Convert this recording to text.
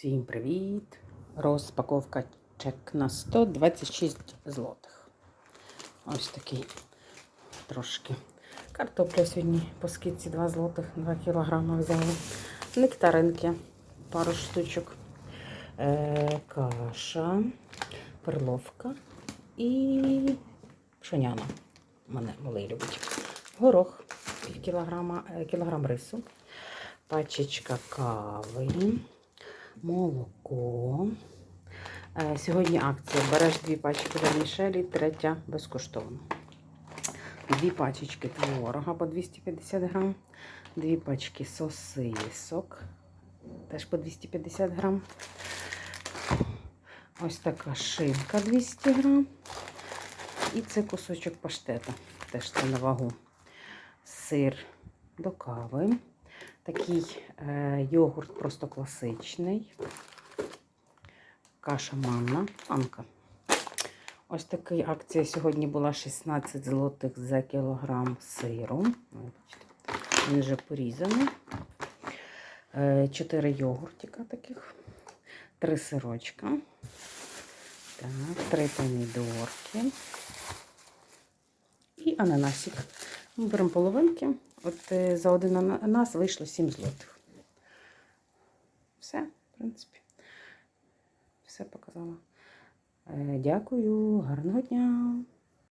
Всім привіт! Розпаковка чек на 126 злотих. Ось такий трошки. Картопля сьогодні по скидці 2 злотих, 2 кілограми взяли. Нектаринки, пару штучок. Е, каша, перловка і пшеняна. Мене малий любить. Горох, пів кілограма, е, кілограм рису, пачечка кави молоко. Е, Сьогодні акція. Береш дві пачки вермішелі, третя безкоштовно. Дві пачечки творога по 250 грам, дві пачки сосисок, теж по 250 грам. Ось така шинка 200 грам. І це кусочок паштета, теж це на вагу. Сир до кави. Такий е, йогурт просто класичний. Каша манна, манка. Ось така акція сьогодні була 16 злотих за кілограм сиру. Він вже порізаний. 4 йогуртика таких, 3 сирочка. Так, 3 помідорки. І ананасик. Ми беремо половинки. От е, за один ананас вийшло 7 злотих. Все, в принципі, все показала. Е, Дякую, гарного дня!